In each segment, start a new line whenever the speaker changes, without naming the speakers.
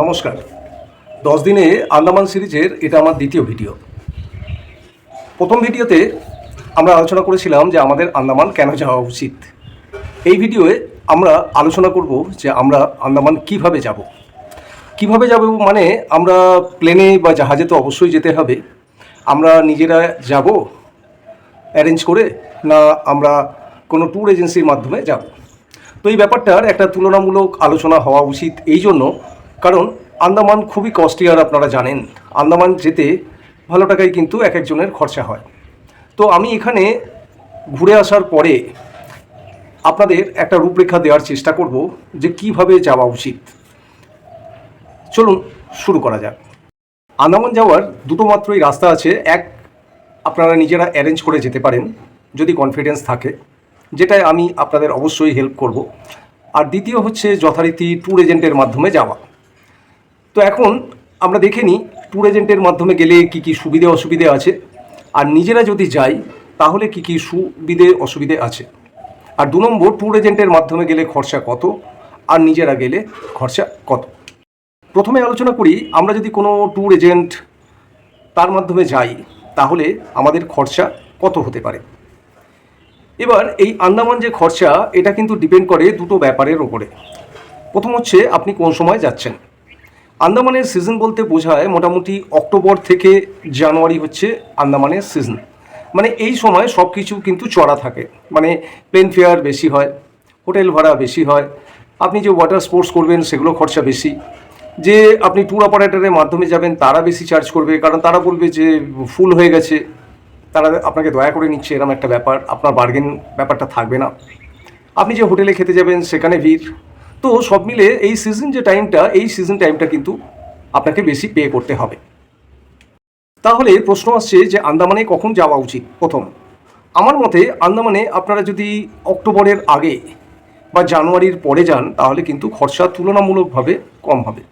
নমস্কার। দশ দিনে আন্দামান সিরিজের এটা আমার দ্বিতীয় ভিডিও। প্রথম ভিডিওতে আমরা আলোচনা করেছিলাম যে আমাদের আন্দামান কেন যাওয়া উচিত। এই ভিডিওয়ে আমরা আলোচনা করব যে আমরা আন্দামান কীভাবে যাব। কীভাবে যাব মানে আমরা প্লেনে বা জাহাজে তো অবশ্যই যেতে হবে। আমরা নিজেরা যাব অ্যারেঞ্জ করে না আমরা কোনো ট্যুর এজেন্সির মাধ্যমে যাব। তো এই ব্যাপারটার একটা তুলনামূলক আলোচনা হওয়া উচিত। এই জন্য কারণ আন্দামান খুবই কস্টলি আর আপনারা জানেন। আন্দামান যেতে ভালো টাকায় কিন্তু এক একজনের খরচা হয়। তো আমি এখানে ঘুরে আসার পরে আপনাদের একটা রূপরেখা দেওয়ার চেষ্টা করব যে কীভাবে যাওয়া উচিত। চলুন শুরু করা যাক। আন্দামান যাওয়ার দুটো মাত্রই রাস্তা আছে। এক, আপনারা নিজেরা অ্যারেঞ্জ করে যেতে পারেন, যদি কনফিডেন্স থাকে, যেটায় আমি আপনাদের অবশ্যই হেল্প করব। আর দ্বিতীয় হচ্ছে যথারীতি ট্যুর এজেন্টের মাধ্যমে যাওয়া। তো এখন আমরা দেখে নিই ট্যুর এজেন্টের মাধ্যমে গেলে কি কি সুবিধে, অসুবিধে আছে। আর নিজেরা যদি যাই, তাহলে কি কি সুবিধে, অসুবিধে আছে? আর দু নম্বর ট্যুর এজেন্টের মাধ্যমে গেলে খরচা কত? আর নিজেরা গেলে খরচা কত? প্রথমে আলোচনা করি, আমরা যদি কোনো ট্যুর এজেন্ট তার মাধ্যমে যাই, তাহলে আমাদের খরচা কত হতে পারে? এবার এই আন্দামান যে খরচা, এটা কিন্তু ডিপেন্ড করে দুটো ব্যাপারের ওপরে প্রথম হচ্ছে, আপনি কোন সময় যাচ্ছেন? আন্দামানের সিজন বলতে বোঝায় মোটামুটি অক্টোবর থেকে জানুয়ারি হচ্ছে আন্দামানের সিজন মানে এই সময় সব কিছু কিন্তু চড়া থাকে। মানে প্লেন ফেয়ার বেশি হয় হোটেল ভাড়া বেশি হয়, আপনি যে ওয়াটার স্পোর্টস করবেন সেগুলো খরচা বেশি। যে আপনি ট্যুর অপারেটরের মাধ্যমে যাবেন তারা বেশি চার্জ করবে, কারণ তারা বলবে যে ফুল হয়ে গেছে। তারা আপনাকে দয়া করে নিচ্ছে এরকম একটা ব্যাপার, আপনার বার্গেন ব্যাপারটা থাকবে না। আপনি যে হোটেলে খেতে যাবেন সেখানে ভিড়। তো সব মিলে এই সিজন যে টাইমটা এই সিজন টাইমটা কিন্তু আপনাকে বেশি পে করতে হবে। তাহলে প্রশ্ন আসছে যে আন্দামানে কখন যাওয়া উচিত? প্রথম, আমার মতে আন্দামানে আপনারা যদি অক্টোবরের আগে বা জানুয়ারির পরে যান, তাহলে কিন্তু খরচা তুলনামূলকভাবে কম হবে।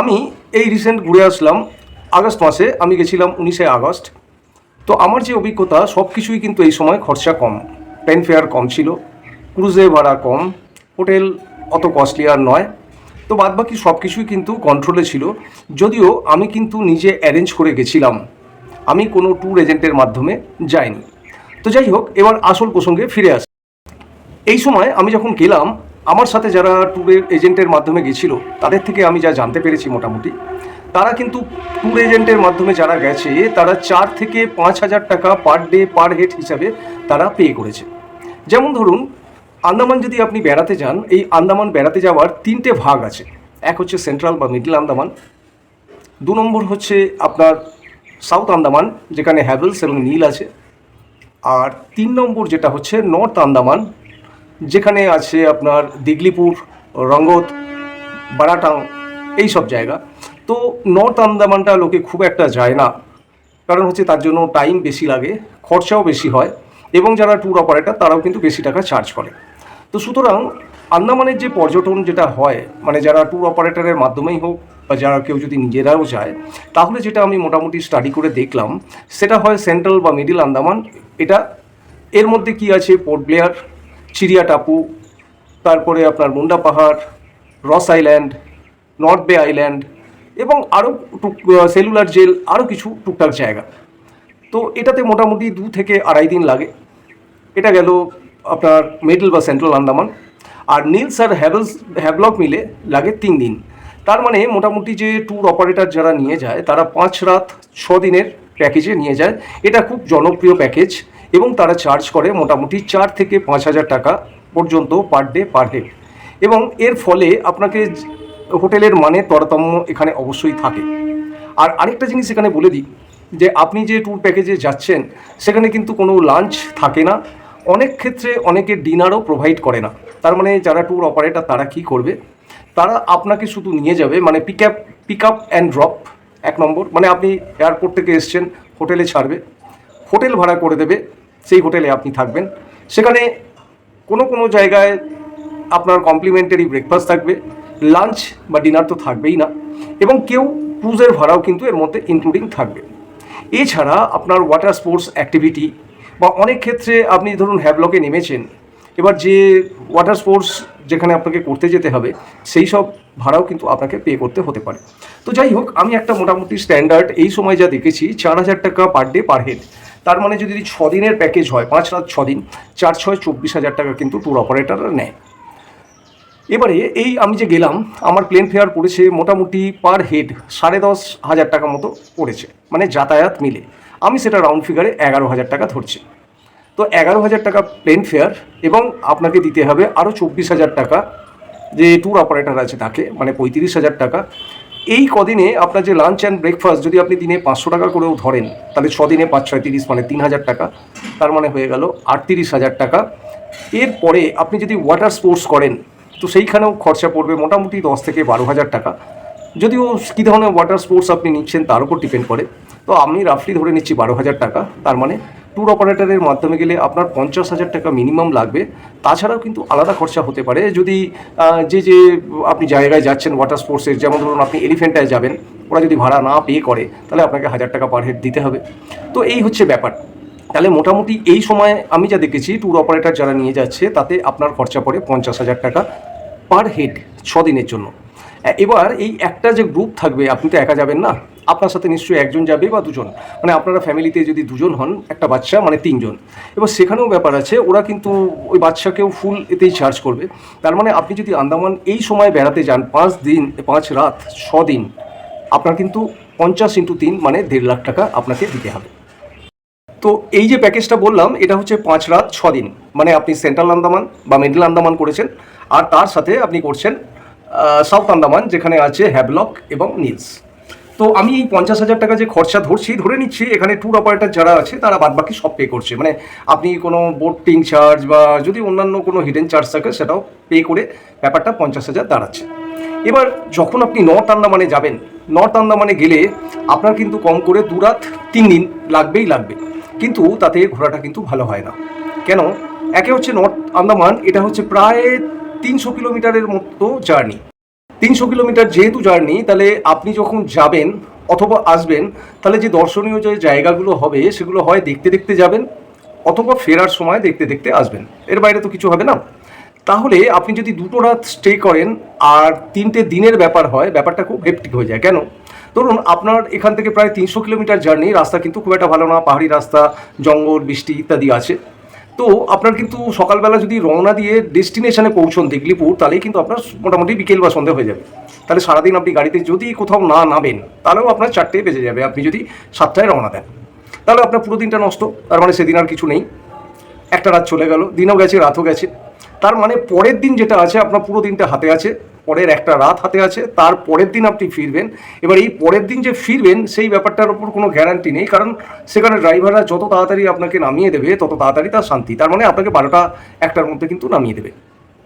আমি এই রিসেন্ট ঘুরে আসলাম, আগস্ট মাসে, আমি গেছিলাম উনিশে আগস্ট। তো আমার যে অভিজ্ঞতা, সব কিছুই কিন্তু এই সময় খরচা কম। প্লেন ফেয়ার কম ছিল ক্রুজে ভাড়া কম হোটেল অত কস্টলি আর নয়। তো বাদবাকি সব কিছুই কিন্তু কন্ট্রোলে ছিল। যদিও আমি কিন্তু নিজে অ্যারেঞ্জ করে গেছিলাম। আমি কোনো ট্যুর এজেন্টের মাধ্যমে যাইনি। তো যাই হোক, এবার আসল প্রসঙ্গে ফিরে আসি। এই সময় আমি যখন গেলাম, আমার সাথে যারা ট্যুরের এজেন্টের মাধ্যমে গেছিল, তাদের থেকে আমি যা জানতে পেরেছি মোটামুটি, তারা কিন্তু ট্যুর এজেন্টের মাধ্যমে যারা গেছে, তারা চার থেকে পাঁচ হাজার টাকা পার ডে পার হেড হিসাবে তারা পে করেছে। যেমন ধরুন আন্দামান যদি আপনি বেড়াতে যান, এই আন্দামান বেড়াতে যাওয়ার তিনটে ভাগ আছে। এক হচ্ছে সেন্ট্রাল বা মিডল আন্দামান, দু নম্বর হচ্ছে আপনার সাউথ আন্দামান, যেখানে হ্যাভেলস এবং নীল আছে, আর তিন নম্বর যেটা হচ্ছে নর্থ আন্দামান, যেখানে আছে আপনার দিগলিপুর, রঙ্গত, বারাটাং, এই সব জায়গা। তো নর্থ আন্দামানটা লোকে খুব একটা যায় না, কারণ হচ্ছে তার জন্য টাইম বেশি লাগে, খরচাও বেশি হয়, এবং যারা ট্যুর অপারেটর তারাও কিন্তু বেশি টাকা চার্জ করে। তো সুতরাং আন্দামানের যে পর্যটন যেটা হয় মানে যারা ট্যুর অপারেটরের মাধ্যমেই হোক বা যারা কেউ যদি নিজেরাও যায়, তাহলে যেটা আমি মোটামুটি স্টাডি করে দেখলাম, সেটা হয় সেন্ট্রাল বা মিডিল আন্দামান। এটা এর মধ্যে কি আছে? পোর্ট ব্লেয়ার চিড়িয়া টাপু, তারপরে আপনার মুন্ডা পাহাড়, রস আইল্যান্ড নর্থ বে আইল্যান্ড এবং আরও টুক সেলুলার জেল আরও কিছু টুকটাক জায়গা। তো এটাতে মোটামুটি দু থেকে আড়াই দিন লাগে। এটা গেল আপনার মিডল বা সেন্ট্রাল আন্দামান আর নীলস আর হ্যাভেলস হ্যাভলক মিলে লাগে তিন দিন। তার মানে মোটামুটি যে ট্যুর অপারেটর যারা নিয়ে যায়, তারা পাঁচ রাত ছ দিনের প্যাকেজে নিয়ে যায়। এটা খুব জনপ্রিয় প্যাকেজ এবং তারা চার্জ করে মোটামুটি চার থেকে পাঁচ হাজার টাকা পর্যন্ত পার ডে পার হেড এবং এর ফলে আপনাকে হোটেলের মানে তারতম্য এখানে অবশ্যই থাকে। আর আরেকটা জিনিস এখানে বলে দিই, যে আপনি যে ট্যুর প্যাকেজে যাচ্ছেন, সেখানে কিন্তু কোনো লাঞ্চ থাকে না। অনেক ক্ষেত্রে অনেকে ডিনারও প্রোভাইড করে না। তার মানে যারা ট্যুর অপারেটর তারা কি করবে? তারা আপনাকে শুধু নিয়ে যাবে মানে pick up pick up and drop এক নম্বর। মানে আপনি এয়ারপোর্ট থেকে এসছেন হোটেলে ছাড়বে হোটেল ভাড়া করে দেবে, সেই হোটেলে আপনি থাকবেন। সেখানে কোনো কোনো জায়গায় আপনার কমপ্লিমেন্টারি ব্রেকফাস্ট থাকবে লাঞ্চ বা ডিনার তো থাকবেই না। এবং কেউ ক্রুজের ভাড়াও কিন্তু এর মধ্যে ইনক্লুডিং থাকবে। এছাড়া আপনার ওয়াটার স্পোর্টস অ্যাক্টিভিটি বা অনেক ক্ষেত্রে আপনি ধরুন হ্যাভলকে নেমেছেন, এবার যে ওয়াটার স্পোর্টস যেখানে আপনাকে করতে যেতে হবে, সেই সব ভাড়াও কিন্তু আপনাকে পে করতে হতে পারে। তো যাই হোক, আমি একটা মোটামুটি স্ট্যান্ডার্ড এই সময় যা দেখেছি, চার হাজার টাকা পার ডে পার হেড তার মানে যদি ছ দিনের প্যাকেজ হয়, পাঁচ রাত ছ দিন, চার ছয় চব্বিশ হাজার টাকা কিন্তু ট্যুর অপারেটররা নেয়। এবারে এই আমি যে গেলাম, আমার প্লেন ফেয়ার পড়েছে মোটামুটি পার হেড সাড়ে দশ হাজার টাকা মতো পড়েছে মানে যাতায়াত মিলে। আমি সেটা রাউন্ড ফিগারে এগারো হাজার টাকা ধরছি। তো এগারো হাজার টাকা প্লেন ফেয়ার এবং আপনাকে দিতে হবে আরও চব্বিশ হাজার টাকা যে ট্যুর অপারেটর আছে তাকে মানে পঁয়ত্রিশ হাজার টাকা। এই কদিনে আপনার যে লাঞ্চ অ্যান্ড ব্রেকফাস্ট যদি আপনি দিনে পাঁচশো টাকা করেও ধরেন, তাহলে ছদিনে পাঁচ ছয় তিরিশ মানে তিন হাজার টাকা। তার মানে হয়ে গেল আটত্রিশ হাজার টাকা। এরপরে আপনি যদি ওয়াটার স্পোর্টস করেন, তো সেইখানেও খরচা পড়বে মোটামুটি দশ থেকে বারো হাজার টাকা। যদিও কী ধরনের ওয়াটার স্পোর্টস আপনি নিচ্ছেন তার উপর ডিপেন্ড করে। তো আমি রাফলি ধরে নিচ্ছি বারো হাজার টাকা, তার মানে ট্যুর অপারেটরের মাধ্যমে গেলে আপনার পঞ্চাশ হাজার টাকা মিনিমাম লাগবে। তাছাড়াও কিন্তু আলাদা খরচা হতে পারে, যদি যে যে আপনি জায়গায় যাচ্ছেন ওয়াটার স্পোর্টসের যেমন ধরুন আপনি এলিফেন্টায় যাবেন, ওরা যদি ভাড়া না পে করে, তাহলে আপনাকে হাজার টাকা পার হেড দিতে হবে। তো এই হচ্ছে ব্যাপার। তাহলে মোটামুটি এই সময় আমি যা দেখেছি ট্যুর অপারেটর যারা নিয়ে যাচ্ছে, তাতে আপনার খরচা পড়ে পঞ্চাশ হাজার টাকা পার হেড ছ দিনের জন্য। এবার এই একটা যে গ্রুপ থাকবে, আপনি তো একা যাবেন না। আপনার সাথে নিশ্চয়ই একজন যাবে বা দুজন। মানে আপনারা ফ্যামিলিতে যদি দুজন হন, একটা বাচ্চা মানে তিনজন। এবার সেখানেও ব্যাপার আছে, ওরা কিন্তু ওই বাচ্চাকেও ফুল এতেই চার্জ করবে। তার মানে আপনি যদি আন্দামান এই সময় বেড়াতে যান, পাঁচ দিন, পাঁচ রাত, ছ দিন, আপনার কিন্তু পঞ্চাশ ইন্টু তিন মানে দেড় লাখ টাকা আপনাকে দিতে হবে। তো এই যে প্যাকেজটা বললাম, এটা হচ্ছে পাঁচ রাত, ছ দিন। মানে আপনি সেন্ট্রাল আন্দামান বা মিডল আন্দামান করেছেন, আর তার সাথে আপনি করছেন সাউথ আন্দামান যেখানে আছে হ্যাভলক এবং নিলস তো আমি এই পঞ্চাশ হাজার টাকা যে খরচা ধরছি, ধরে নিচ্ছি, এখানে ট্যুর অপারেটার যারা আছে, তারা বাদবাকি সব পে করছে। মানে আপনি কোনো বোটিং চার্জ বা যদি অন্যান্য কোনো হিডেন চার্জ থাকে, সেটাও পে করে ব্যাপারটা পঞ্চাশ হাজার দাঁড়াচ্ছে। এবার যখন আপনি নর্থ আন্দামানে যাবেন নর্থ আন্দামানে গেলে আপনার কিন্তু কম করে দু রাত তিন দিন লাগবেই লাগবে। কিন্তু তাতে ঘোরাটা কিন্তু ভালো হয় না। কেন? একে হচ্ছে নর্থ আন্দামান এটা হচ্ছে প্রায় তিনশো কিলোমিটারের মতো জার্নি। তিনশো কিলোমিটার যেহেতু জার্নি, তাহলে আপনি যখন যাবেন অথবা আসবেন, তাহলে যে দর্শনীয় যে জায়গাগুলো হবে, সেগুলো হয় দেখতে দেখতে যাবেন অথবা ফেরার সময় দেখতে দেখতে আসবেন। এর বাইরে তো কিছু হবে না। তাহলে আপনি যদি দুটো রাত স্টে করেন আর তিনটে দিনের ব্যাপার হয়, ব্যাপারটা খুব হেপটিক হয়ে যায়। কেন? ধরুন আপনার এখান থেকে প্রায় তিনশো কিলোমিটার জার্নি, রাস্তা কিন্তু খুব একটা ভালো না, পাহাড়ি রাস্তা, জঙ্গল, বৃষ্টি ইত্যাদি আছে। তো আপনার কিন্তু সকালবেলা যদি রওনা দিয়ে ডেস্টিনেশনে পৌঁছন দিগলিপুর, তাহলেই কিন্তু আপনার মোটামুটি বিকেল বা সন্ধে হয়ে যাবে। তাহলে সারাদিন আপনি গাড়িতে যদি কোথাও না নামেন, তাহলেও আপনার চারটে বেজে যাবে। আপনি যদি সাতটায় রওনা দেন, তাহলে আপনার পুরো দিনটা নষ্ট। তার মানে সেদিন আর কিছু নেই। একটা রাত চলে গেল, দিনও গেছে, রাতও গেছে। তার মানে পরের দিন যেটা আছে, আপনার পুরো দিনটা হাতে আছে। পরের একটা রাত হাতে আছে, তার পরের দিন আপনি ফিরবেন। এবার এই পরের দিন যে ফিরবেন, সেই ব্যাপারটার ওপর কোনো গ্যারান্টি নেই, কারণ সেখানে ড্রাইভাররা যত তাড়াতাড়ি আপনাকে নামিয়ে দেবে, তত তাড়াতাড়ি তার শান্তি। তার মানে আপনাকে বারোটা একটার মধ্যে কিন্তু নামিয়ে দেবে।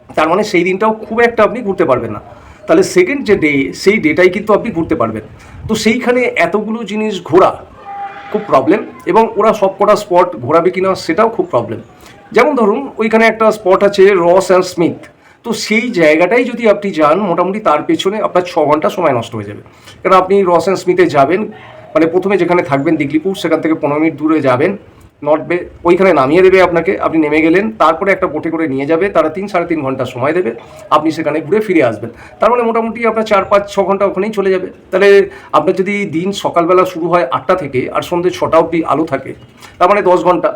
তার মানে সেই দিনটাও খুব একটা আপনি ঘুরতে পারবেন না। তাহলে সেকেন্ড যে ডে সেই ডেটাই কিন্তু আপনি ঘুরতে পারবেন। তো সেইখানে এতগুলো জিনিস ঘোরা খুব প্রবলেম এবং ওরা সব কটা স্পট ঘোরাবে কিনা সেটাও খুব প্রবলেম যেমন ধরুন, ওইখানে একটা স্পট আছে রস অ্যান্ড স্মিথ তো সেই জায়গাটাই যদি আপনি যান, মোটামুটি তার পেছনে আপনার ছ ঘণ্টা সময় নষ্ট হয়ে যাবে। কারণ আপনি রস অ্যান্ড স্মিথে যাবেন মানে প্রথমে যেখানে থাকবেন দিগলিপুর, সেখান থেকে পনেরো মিনিট দূরে যাবেন, নর্থ বে ওইখানে নামিয়ে দেবে আপনাকে, আপনি নেমে গেলেন, তারপরে একটা বোটে করে নিয়ে যাবে, তারা তিন সাড়ে তিন ঘণ্টা সময় দেবে, আপনি সেখানে ঘুরে ফিরে আসবেন। তার মানে মোটামুটি আপনার চার, পাঁচ, ছ ঘণ্টা ওখানেই চলে যাবে। তাহলে আপনার যদি দিন সকালবেলা শুরু হয় আটটা থেকে আর সন্ধ্যে ছটা অবধি আলো থাকে, তার মানে দশ ঘণ্টা।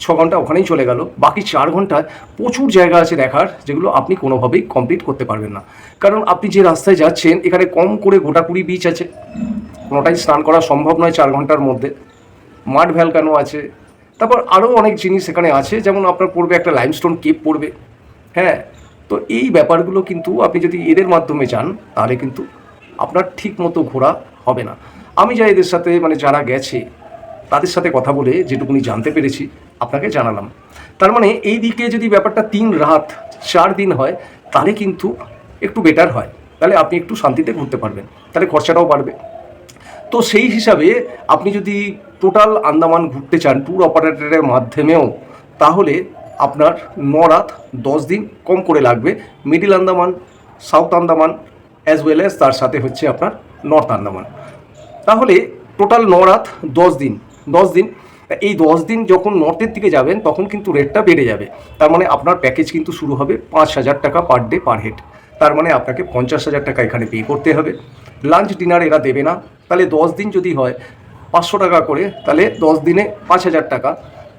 ছ ঘণ্টা ওখানেই চলে গেল। বাকি চার ঘন্টায় প্রচুর জায়গা আছে দেখার, যেগুলো আপনি কোনোভাবেই কমপ্লিট করতে পারবেন না। কারণ আপনি যে রাস্তায় যাচ্ছেন, এখানে কম করে গোটাকুড়ি বিচ আছে। কোনোটাই স্নান করা সম্ভব নয় চার ঘণ্টার মধ্যে। মাঠ ভ্যালকানো আছে। তারপর আরও অনেক জিনিস এখানে আছে। যেমন আপনার পড়বে একটা লাইমস্টোন কেপ পড়বে। হ্যাঁ তো এই ব্যাপারগুলো কিন্তু আপনি যদি এদের মাধ্যমে যান, তাহলে কিন্তু আপনার ঠিক মতো ঘোরা হবে না। আমি যা এদের সাথে মানে যারা গেছে, তাদের সাথে কথা বলে যেটুকুনি জানতে পেরেছি আপনাকে জানালাম। তার মানে এই দিকে যদি ব্যাপারটা তিন রাত, চার দিন হয়, তাহলে কিন্তু একটু বেটার হয়। তাহলে আপনি একটু শান্তিতে ঘুরতে পারবেন। তাহলে খরচাটাও বাড়বে। তো সেই হিসাবে আপনি যদি টোটাল আন্দামান ঘুরতে চান ট্যুর অপারেটরের মাধ্যমেও, তাহলে আপনার ন রাত, দশ দিন কম করে লাগবে। Middle Andaman south Andaman as well as তার সাথে হচ্ছে আপনার নর্থ আন্দামান। তাহলে টোটাল ন রাত, দশ দিন দশ দিন এই দশ দিন যখন নর্থের দিকে যাবেন, তখন কিন্তু রেটটা বেড়ে যাবে। তার মানে আপনার প্যাকেজ কিন্তু শুরু হবে পাঁচ হাজার টাকা পার ডে পার হেড তার মানে আপনাকে পঞ্চাশ হাজার টাকা এখানে পে করতে হবে। লাঞ্চ ডিনার এরা দেবে না। তাহলে দশ দিন যদি হয় পাঁচশো টাকা করে, তাহলে দশ দিনে পাঁচ হাজার টাকা।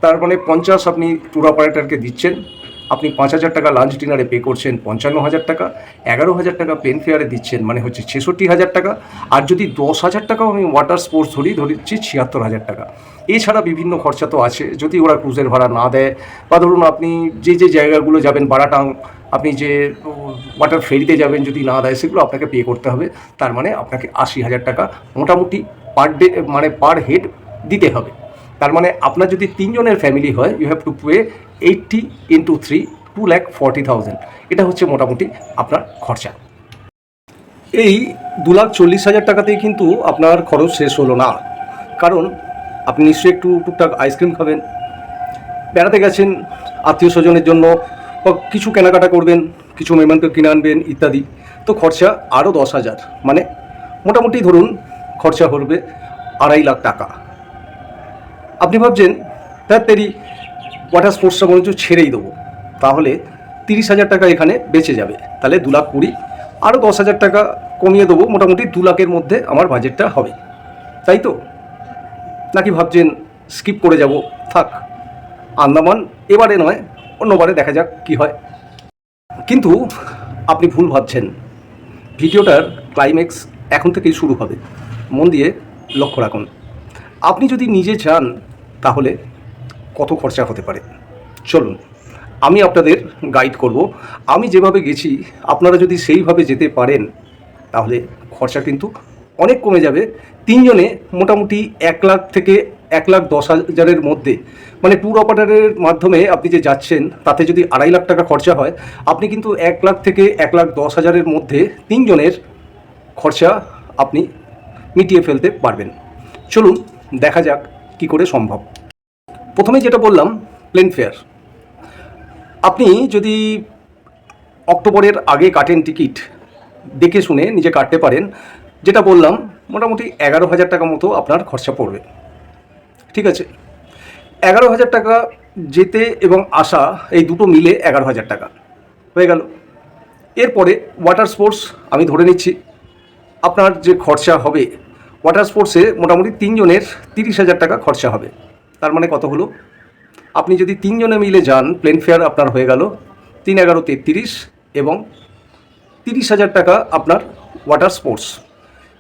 তার মানে পঞ্চাশ আপনি ট্যুর অপারেটরকে দিচ্ছেন। আপনি পাঁচ হাজার টাকা লাঞ্চ ডিনারে পে করছেন পঞ্চান্ন হাজার টাকা, এগারো হাজার টাকা প্লেন ফেয়ারে দিচ্ছেন মানে হচ্ছে ছেষট্টি হাজার টাকা, আর যদি দশ হাজার টাকাও আমি ওয়াটার স্পোর্টস ধরি ধরেছি ছিয়াত্তর হাজার টাকা। এছাড়া বিভিন্ন খরচা তো আছে, যদি ওরা ক্রুজের ভাড়া না দেয়, বা ধরুন আপনি যে যে জায়গাগুলো যাবেন, বারাটাং, আপনি যে ওয়াটার ফেরিতে যাবেন যদি না দেয়, সেগুলো আপনাকে পে করতে হবে। তার মানে আপনাকে আশি হাজার টাকা মোটামুটি পার ডে মানে পার হেড দিতে হবে। তার মানে আপনার যদি তিনজনের ফ্যামিলি হয় you have to pay eighty into three two lakh forty thousand এটা হচ্ছে মোটামুটি আপনার খরচা। এই দু লাখ চল্লিশ হাজার টাকাতেই কিন্তু আপনার খরচ শেষ হলো না। কারণ আপনি নিশ্চয়ই একটু টুকটাক আইসক্রিম খাবেন, বেড়াতে গেছেন, আত্মীয় স্বজনের জন্য, বা কিছু কেনাকাটা করবেন, কিছু মেমেন্টো কিনে আনবেন ইত্যাদি, তো খরচা আরও দশ হাজার। মানে মোটামুটি ধরুন খরচা হবে আড়াই লাখ টাকা। আপনি ভাবছেন তার তেরি ওয়াটার স্পোর্টসটা বরঞ্চ ছেড়েই দেবো। তাহলে তিরিশ হাজার টাকা এখানে বেঁচে যাবে। তাহলে দু লাখ কুড়ি আরও দশ হাজার টাকা কমিয়ে দেবো। মোটামুটি দু লাখের মধ্যে আমার বাজেটটা হবে। তাই তো? নাকি ভাবছেন স্কিপ করে যাব? থাক, আন্দামান এবারে নয়, অন্যবারে দেখা যাক কি হয়। কিন্তু আপনি ভুল ভাবছেন। ভিডিওটার ক্লাইম্যাক্স এখন থেকেই শুরু হবে। মন দিয়ে লক্ষ্য রাখুন। আপনি যদি নিজে চান, তাহলে কত খরচা হতে পারে? চলুন, আমি আপনাদের গাইড করব। আমি যেভাবে গেছি, আপনারা যদি সেইভাবে যেতে পারেন, তাহলে খরচা কিন্তু অনেক কমে যাবে। তিনজনে মোটামুটি এক লাখ থেকে এক লাখ দশ হাজারের মধ্যে মানে ট্যুর অপারেটারের মাধ্যমে আপনি যে যাচ্ছেন, তাতে যদি আড়াই লাখ টাকা খরচা হয়, আপনি কিন্তু এক লাখ থেকে এক লাখ দশ হাজারের মধ্যে তিনজনের খরচা আপনি মিটিয়ে ফেলতে পারবেন। চলুন, দেখা যাক কি করে সম্ভব। প্রথমে যেটা বললাম প্লেন ফেয়ার আপনি যদি অক্টোবরের আগে কাটেন টিকিট, দেখে শুনে নিজে কাটতে পারেন, যেটা বললাম, মোটামুটি এগারো হাজার টাকা মতো আপনার খরচা পড়বে। ঠিক আছে? এগারো হাজার টাকা যেতে এবং আসা, এই দুটো মিলে এগারো হাজার টাকা। হয়ে গেল। এরপরে ওয়াটার স্পোর্টস আমি ধরে নিচ্ছি। আপনার যে খরচা হবে ওয়াটার স্পোর্টসে মোটামুটি তিনজনের তিরিশ হাজার টাকা খরচা হবে। তার মানে কত হলো? আপনি যদি তিনজনে মিলে যান প্লেন ফেয়ার আপনার হয়ে গেল তিন এগারো তেত্রিশ এবং তিরিশ হাজার টাকা আপনার ওয়াটার স্পোর্টস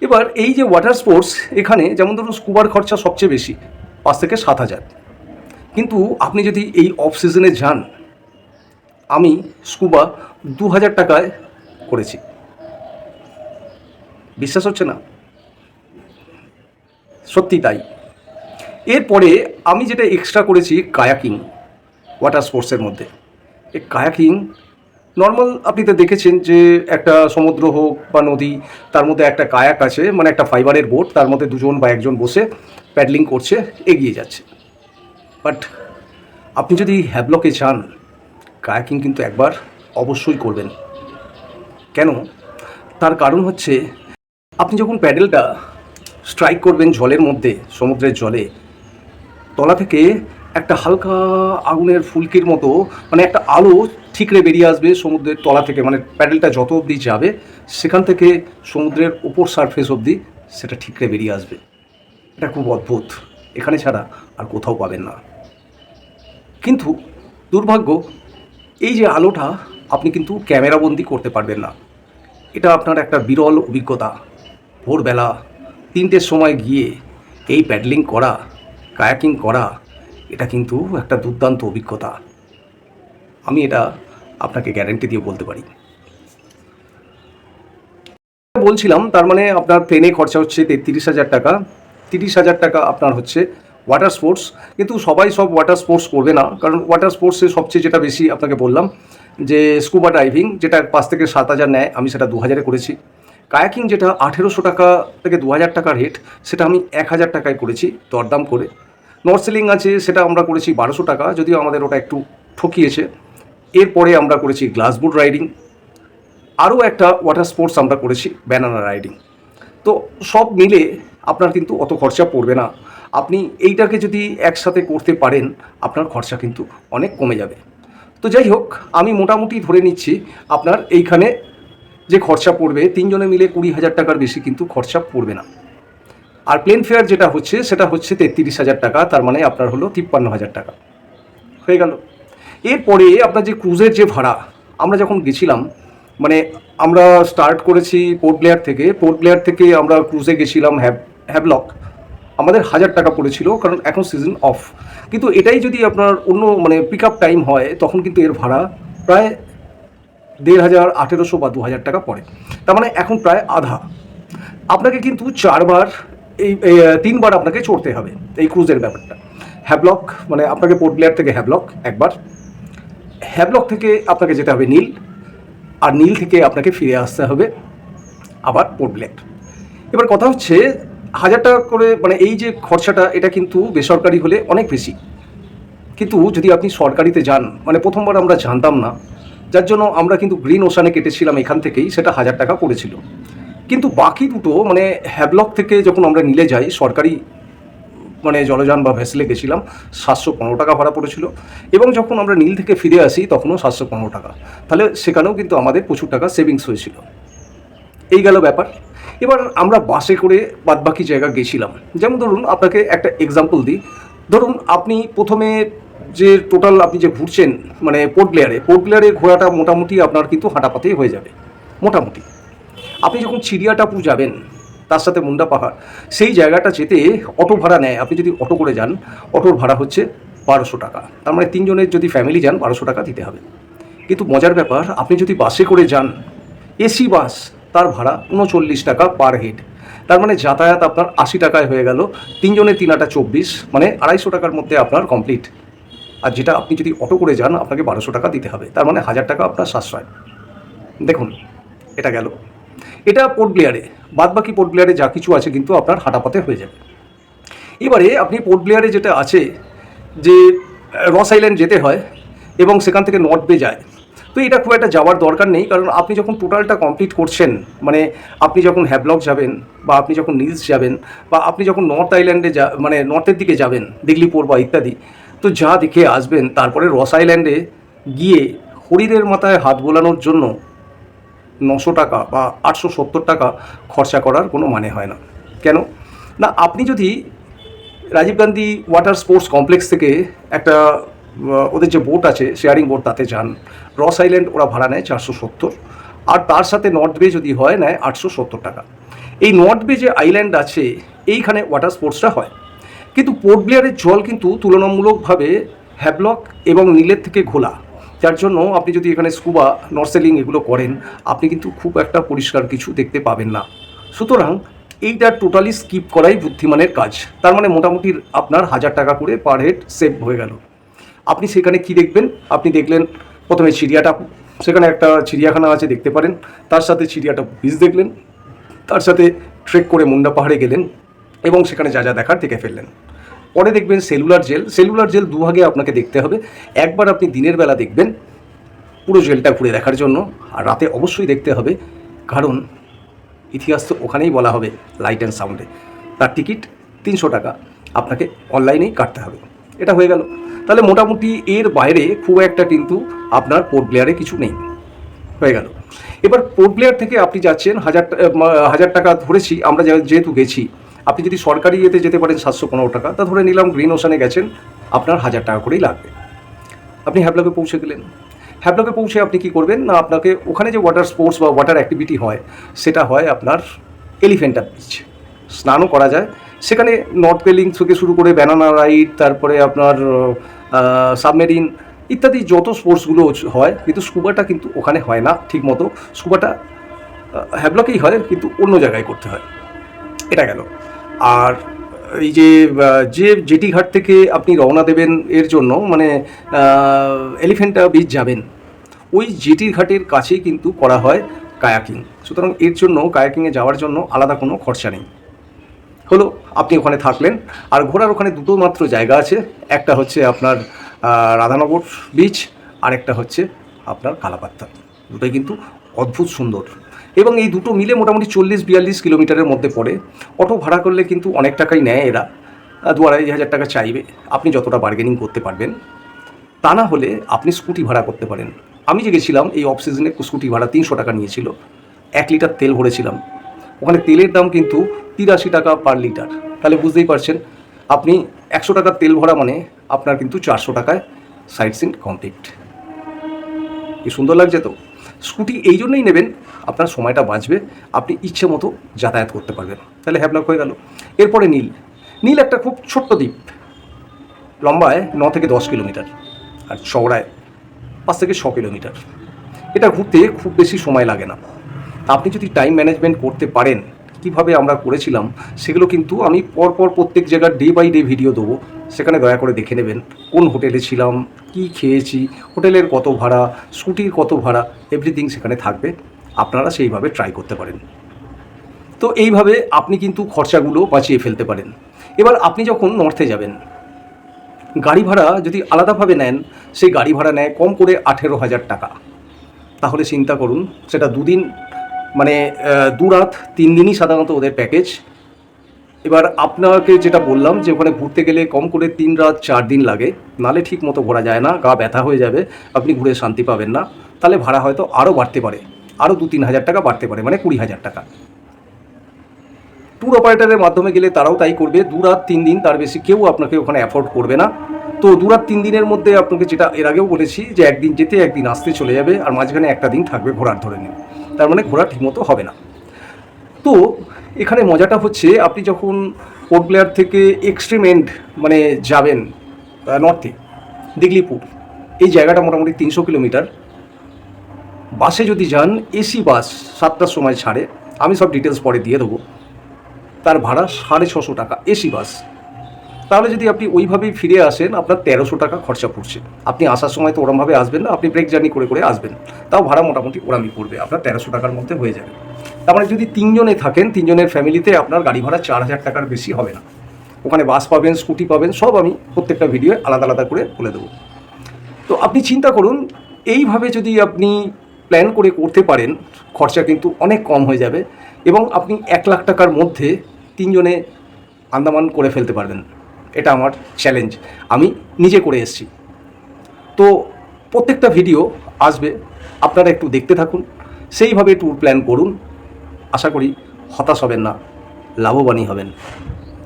এবার এই যে ওয়াটার স্পোর্টস এখানে যেমন ধরুন স্কুবার খরচা সবচেয়ে বেশি, পাঁচ থেকে সাত হাজার। কিন্তু আপনি যদি এই অফ সিজনে যান, আমি স্কুবা দু হাজার টাকায় করেছি। বিশ্বাস হচ্ছে না? সত্যি তাই। এরপরে আমি যেটা এক্সট্রা করেছি কায়াকিং ওয়াটার স্পোর্টসের মধ্যে। এই কায়াকিং নর্মাল আপনি তো দেখেছেন যে একটা সমুদ্র হোক বা নদী, তার মধ্যে একটা কায়াক আছে মানে একটা ফাইবারের বোট তার মধ্যে দুজন বা একজন বসে প্যাডলিং করছে, এগিয়ে যাচ্ছে। বাট আপনি যদি হ্যাবলকে চান কায়াকিং কিন্তু একবার অবশ্যই করবেন। কেন? তার কারণ হচ্ছে, আপনি যখন প্যাডেলটা স্ট্রাইক করবেন জলের মধ্যে, সমুদ্রের জলে তলা থেকে একটা হালকা আগুনের ফুলকির মতো মানে একটা আলো ঠিকরে বেরিয়ে আসবে সমুদ্রের তলা থেকে মানে প্যাডেলটা যত অবধি যাবে, সেখান থেকে সমুদ্রের ওপর সারফেস অবধি সেটা ঠিকরে বেরিয়ে আসবে। এটা খুব অদ্ভুত। এখানে ছাড়া আর কোথাও পাবেন না। কিন্তু দুর্ভাগ্য, এই যে আলোটা আপনি কিন্তু ক্যামেরাবন্দি করতে পারবেন না। এটা আপনার একটা বিরল অভিজ্ঞতা। ভোরবেলা তিনটের সময় গিয়ে এই প্যাডলিং করা কায়াকিং করা, এটা কিন্তু একটা দুর্দান্ত অভিজ্ঞতা। আমি এটা আপনাকে গ্যারেন্টি দিয়ে বলতে পারি। বলছিলাম, তার মানে আপনার প্লেনে খরচা হচ্ছে তেত্রিশ হাজার টাকা। তিরিশ হাজার টাকা আপনার হচ্ছে ওয়াটার স্পোর্টস কিন্তু সবাই সব ওয়াটার স্পোর্টস করবে না, কারণ ওয়াটার স্পোর্টসে সবচেয়ে যেটা বেশি আপনাকে বললাম, যে স্কুবা ডাইভিং যেটা পাঁচ থেকে সাত হাজার নেয়, আমি সেটা দু হাজারে করেছি। কায়াকিং যেটা আঠেরোশো টাকা থেকে দু হাজার টাকা রেট সেটা আমি এক হাজার টাকায় করেছি, দরদাম করে। নর্থ সিলিং আছে, সেটা আমরা করেছি বারোশো টাকা, যদিও আমাদের ওটা একটু ঠকিয়েছে। এরপরে আমরা করেছি গ্লাস বুট রাইডিং আরও একটা ওয়াটার স্পোর্টস আমরা করেছি ব্যানানা রাইডিং তো সব মিলে আপনার কিন্তু অত খরচা পড়বে না। আপনি এইটাকে যদি একসাথে করতে পারেন, আপনার খরচা কিন্তু অনেক কমে যাবে। তো যাই হোক, আমি মোটামুটি ধরে নিচ্ছি, আপনার এইখানে যে খরচা পড়বে, তিনজনে মিলে কুড়ি হাজার টাকার বেশি কিন্তু খরচা পড়বে না। আর প্লেন ফেয়ার যেটা হচ্ছে, সেটা হচ্ছে তেত্রিশ হাজার টাকা, তার মানে আপনার হলো তিপ্পান্ন হাজার টাকা। হয়ে গেল। এরপরে আপনার যে ক্রুজের যে ভাড়া, আমরা যখন গেছিলাম মানে আমরা স্টার্ট করেছি পোর্ট ব্লেয়ার থেকে পোর্ট ব্লেয়ার থেকে আমরা ক্রুজে গেছিলাম হ্যাব হ্যাভলক আমাদের হাজার টাকা পড়েছিল, কারণ এখন সিজন অফ কিন্তু এটাই যদি আপনার অন্য মানে পিক আপ টাইম হয়, তখন কিন্তু এর ভাড়া প্রায় দেড় হাজার আঠেরোশো বা দু হাজার টাকা পড়ে। তার মানে এখন প্রায় আধা। আপনাকে কিন্তু চারবার এই তিনবার আপনাকে চড়তে হবে এই ক্রুজের ব্যাপারটা। হ্যাভলক মানে আপনাকে পোর্ট ব্লেয়ার থেকে হ্যাভলক একবার। হ্যাভলক থেকে আপনাকে যেতে হবে নীল, আর নীল থেকে আপনাকে ফিরে আসতে হবে আবার পোর্ট ব্লেয়ার এবার কথা হচ্ছে, হাজার টাকা করে মানে এই যে খরচাটা, এটা কিন্তু বেসরকারি হলে অনেক বেশি। কিন্তু যদি আপনি সরকারিতে যান মানে প্রথমবার আমরা জানতাম না, যার জন্য আমরা কিন্তু গ্রিন ওশানে কেটেছিলাম এখান থেকেই, সেটা হাজার টাকা পড়েছিল। কিন্তু বাকি দুটো মানে হ্যাভলক থেকে যখন আমরা নিলে যাই, সরকারি মানে জলযান বা ভেসেলে গেছিলাম, সাতশো পনেরো টাকা ভাড়া পড়েছিল। এবং যখন আমরা নীল থেকে ফিরে আসি, তখনও সাতশো পনেরো টাকা। তাহলে সেখানেও কিন্তু আমাদের প্রচুর টাকা সেভিংস হয়েছিল। এই গেল ব্যাপার। এবার আমরা বাসে করে বাদবাকি জায়গা গেছিলাম। যেমন ধরুন, আপনাকে একটা এক্সাম্পল দিই। ধরুন, আপনি প্রথমে যে টোটাল আপনি যে ঘুরছেন মানে পোর্ট ব্লেয়ারে পোর্ট ব্লেয়ারে ঘোরাটা মোটামুটি আপনার কিন্তু হাঁটাপাতেই হয়ে যাবে। মোটামুটি। আপনি যখন চিড়িয়াটাপু যাবেন তার সাথে মুন্ডা পাহাড়, সেই জায়গাটা যেতে অটো ভাড়া নেয়। আপনি যদি অটো করে যান, অটোর ভাড়া হচ্ছে বারোশো টাকা। তার মানে তিনজনের যদি ফ্যামিলি যান, বারোশো টাকা দিতে হবে। কিন্তু মজার ব্যাপার, আপনি যদি বাসে করে যান, এসি বাস, তার ভাড়া উনচল্লিশ টাকা পার হেড তার মানে যাতায়াত আপনার আশি টাকায় হয়ে গেল। তিনজনের তিন আটা চব্বিশ মানে আড়াইশো টাকার মধ্যে আপনার কমপ্লিট আর যেটা আপনি যদি অটো করে যান, আপনাকে বারোশো টাকা দিতে হবে। তার মানে হাজার টাকা আপনার সাশ্রয়। দেখুন, এটা গেল। এটা পোর্ট ব্লেয়ারে বাদ বাকি পোর্ট ব্লেয়ারে যা কিছু আছে কিন্তু আপনার হাঁটাপথে হয়ে যাবে। এবারে আপনি পোর্ট ব্লেয়ারে যেটা আছে, যে রস আইল্যান্ড যেতে হয় এবং সেখান থেকে নর্থ বে যায়, তো এটা খুব একটা যাওয়ার দরকার নেই কারণ আপনি যখন টোটালটা কমপ্লিট করছেন মানে আপনি যখন হ্যাভলক যাবেন বা আপনি যখন নিলস যাবেন বা আপনি যখন নর্থ আইল্যান্ডে যা মানে নর্থের দিকে যাবেন দিগলিপুর বা ইত্যাদি, তো যা দেখে আসবেন, তারপরে রস আইল্যান্ডে গিয়ে হরিণের মাথায় হাত বোলানোর জন্য নশো টাকা বা আটশো সত্তর টাকা খরচা করার কোনো মানে হয় না। কেন? না, আপনি যদি Rajiv Gandhi water sports complex থেকে একটা ওদের যে বোট আছে, শেয়ারিং বোট, তাতে যান। রস আইল্যান্ড ওরা ভাড়া নেয় চারশো সত্তর। আর তার সাথে নর্থ বে যদি হয়, নেয় আটশো সত্তর টাকা। এই নর্থ বে যে আইল্যান্ড আছে, এইখানে ওয়াটার স্পোর্টসটা হয়। কিন্তু পোর্ট ব্লেয়ারের জল কিন্তু তুলনামূলকভাবে হ্যাভলক এবং নীলের থেকে ঘোলা। যার জন্য আপনি যদি এখানে স্কুবা নর্সেলিং এগুলো করেন, আপনি কিন্তু খুব একটা পরিষ্কার কিছু দেখতে পাবেন না। সুতরাং এইটা টোটালি স্কিপ করাই বুদ্ধিমানের কাজ। তার মানে মোটামুটি আপনার হাজার টাকা করে পার হেড সেভ হয়ে গেল। আপনি সেখানে কি দেখবেন? আপনি দেখলেন প্রথমে চিড়িয়াটা, সেখানে একটা চিড়িয়াখানা আছে, দেখতে পারেন। তার সাথে চিড়িয়াটা বীজ দেখলেন। তার সাথে ট্রেক করে মুন্ডা পাহাড়ে গেলেন এবং সেখানে যা যা দেখার দেখে ফেললেন। পরে দেখবেন সেলুলার জেল। সেলুলার জেল দুভাগে আপনাকে দেখতে হবে। একবার আপনি দিনের বেলা দেখবেন পুরো জেলটা ঘুরে দেখার জন্য। আর রাতে অবশ্যই দেখতে হবে, কারণ ইতিহাস তো ওখানেই বলা হবে লাইট অ্যান্ড সাউন্ডে তার টিকিট তিনশো টাকা। আপনাকে অনলাইনেই কাটতে হবে। এটা হয়ে গেল। তাহলে মোটামুটি এর বাইরে খুব একটা কিন্তু আপনার পোর্ট ব্লেয়ারে কিছু নেই। হয়ে গেল। এবার পোর্ট ব্লেয়ার থেকে আপনি যাচ্ছেন, হাজার হাজার টাকা ধরেছি। আমরা যেহেতু গেছি আপনি যদি সরকারি ইয়েতে যেতে পারেন সাতশো পনেরো টাকা, তা ধরে নিলাম গ্রিন ওশানে গেছেন, আপনার হাজার টাকা করেই লাগবে। আপনি হ্যাভলকে পৌঁছে গেলেন। হ্যাভলকে পৌঁছে আপনি কি করবেন? না, আপনাকে ওখানে যে ওয়াটার স্পোর্টস বা ওয়াটার অ্যাক্টিভিটি হয়, সেটা হয় আপনার এলিফেন্টা বিচ স্নানও করা যায়। সেখানে নর্থ পেলিং থেকে শুরু করে ব্যানানা রাইড তারপরে আপনার সাবমেরিন ইত্যাদি যত স্পোর্টসগুলো হয়, কিন্তু স্কুবাটা কিন্তু ওখানে হয় না ঠিক মতো স্কুবাটা হ্যাভলকেই হয়, কিন্তু অন্য জায়গায় করতে হয়। এটা গেল। আর এই যে যে জেটি ঘাট থেকে আপনি রওনা দেবেন এর জন্য মানে এলিফেন্টা বিচ যাবেন, ওই জেটির ঘাটের কাছেই কিন্তু করা হয় কায়াকিং। সুতরাং এর জন্য কায়াকিংয়ে যাওয়ার জন্য আলাদা কোনো খরচা নেই। হলো, আপনি ওখানে থাকলেন, আর ঘোরার ওখানে দুটো মাত্র জায়গা আছে, একটা হচ্ছে আপনার রাধানগর বিচ আর একটা হচ্ছে আপনার কালাপাত্তা। দুটোই কিন্তু অদ্ভুত সুন্দর। এবং এই দুটো মিলে মোটামুটি চল্লিশ বিয়াল্লিশ কিলোমিটারের মধ্যে পড়ে। অটো ভাড়া করলে কিন্তু অনেক টাকাই নেয় এরা। দু আড়াই হাজার টাকা চাইবে। আপনি যতটা বার্গেনিং করতে পারবেন। তা না হলে আপনি স্কুটি ভাড়া করতে পারেন। আমি যে গেছিলাম, এই অফ সিজনে স্কুটি ভাড়া তিনশো টাকা নিয়েছিল। এক লিটার তেল ভরেছিলাম। ওখানে তেলের দাম কিন্তু তিরাশি টাকা পার লিটার তাহলে বুঝতেই পারছেন, আপনি একশো টাকার তেল ভরা মানে আপনার কিন্তু চারশো টাকায় সাইড সিন কমপ্লিট কি সুন্দর লাগছে তো? স্কুটি এই জন্যই নেবেন, আপনার সময়টা বাঁচবে, আপনি ইচ্ছে মতো যাতায়াত করতে পারবেন। তাহলে হ্যাবলক হয়ে গেল। এরপরে নীল। নীল একটা খুব ছোট্ট দ্বীপ, লম্বায় ন থেকে দশ কিলোমিটার আর চওড়ায় পাঁচ থেকে ছ কিলোমিটার। এটা ঘুরতে খুব বেশি সময় লাগে না। আপনি যদি টাইম ম্যানেজমেন্ট করতে পারেন কীভাবে আমরা করেছিলাম সেগুলো কিন্তু আমি পরপর প্রত্যেক জায়গার ডে বাই ডে ভিডিও দেবো। সেখানে দয়া করে দেখে নেবেন কোন হোটেলে ছিলাম, কি খেয়েছি, হোটেলের কত ভাড়া, স্কুটির কত ভাড়া এভরিথিং সেখানে থাকবে। আপনারা সেইভাবে ট্রাই করতে পারেন। তো এইভাবে আপনি কিন্তু খরচাগুলো বাঁচিয়ে ফেলতে পারেন। এবার আপনি যখন নর্থে যাবেন, গাড়ি ভাড়া যদি আলাদাভাবে নেন, সেই গাড়ি ভাড়া নেয় কম করে আঠেরো হাজার টাকা। তাহলে চিন্তা করুন, সেটা দুদিন মানে দু রাত তিন দিনই সাধারণত ওদের প্যাকেজ এবার আপনাকে যেটা বললাম যে, ওখানে ঘুরতে গেলে কম করে তিন রাত চার দিন লাগে। নালে ঠিক মতো ঘোরা যায় না, গা ব্যথা হয়ে যাবে, আপনি ঘুরে শান্তি পাবেন না। তাহলে ভাড়া হয়তো আরও বাড়তে পারে আরও দু তিন হাজার টাকা বাড়তে পারে মানে কুড়ি হাজার টাকা। ট্যুর অপারেটারের মাধ্যমে গেলে তারাও তাই করবে, দু রাত তিন দিন তার বেশি কেউ আপনাকে ওখানে অ্যাফোর্ড করবে না। তো দু রাত তিন দিনের মধ্যে আপনাকে যেটা, এর আগেও বলেছি যে, একদিন যেতে একদিন আসতে চলে যাবে, আর মাঝখানে একটা দিন থাকবে ঘোরার ধরে নিন। তার মানে ঘোরা ঠিকমতো হবে না। তো এখানে মজাটা হচ্ছে আপনি যখন পোর্ট ব্লেয়ার থেকে এক্সট্রিম এন্ড মানে যাবেন নর্থে দিগলিপুর এই জায়গাটা মোটামুটি তিনশো কিলোমিটার। বাসে যদি যান, এসি বাস সাতটার সময় ছাড়ে। আমি সব ডিটেলস পরে দিয়ে দেবো। তার ভাড়া সাড়ে ছশো টাকা, এসি বাস। তাহলে যদি আপনি ওইভাবেই ফিরে আসেন, আপনার তেরোশো টাকা খরচা পড়ছে। আপনি আসার সময় তো ওরমভাবে আসবেন না, আপনি ব্রেক জার্নি করে করে আসবেন। তাও ভাড়া মোটামুটি ওরামই পড়বে, আপনার তেরোশো টাকার মধ্যে হয়ে যাবে। তার মানে যদি তিনজনে থাকেন, তিনজনের ফ্যামিলিতে আপনার গাড়ি ভাড়া চার হাজার টাকার বেশি হবে না। ওখানে বাস পাবেন, স্কুটি পাবেন, সব আমি প্রত্যেকটা ভিডিও আলাদা আলাদা করে বলে দেবো। তো আপনি চিন্তা করুন, এইভাবে যদি আপনি প্ল্যান করে করতে পারেন, খরচা কিন্তু অনেক কম হয়ে যাবে এবং আপনি এক লাখ টাকার মধ্যে তিনজনে আন্দামান করে ফেলতে পারবেন। এটা আমার চ্যালেঞ্জ আমি নিজে করে এসেছি। তো প্রত্যেকটা ভিডিও আসবে, আপনারা একটু দেখতে থাকুন, সেইভাবে ট্যুর প্ল্যান করুন। আশা করি হতাশ হবেন না, লাভবানই হবেন।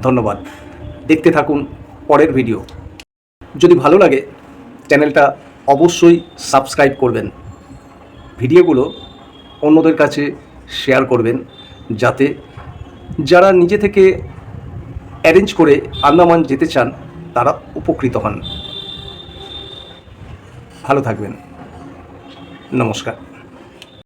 ধন্যবাদ। দেখতে থাকুন পরের ভিডিও যদি ভালো লাগে চ্যানেলটা অবশ্যই সাবস্ক্রাইব করবেন। ভিডিওগুলো অন্যদের কাছে শেয়ার করবেন, যাতে যারা নিজে থেকে অ্যারেঞ্জ করে আন্দামান যেতে চান তারা উপকৃত হন। ভালো থাকবেন। নমস্কার।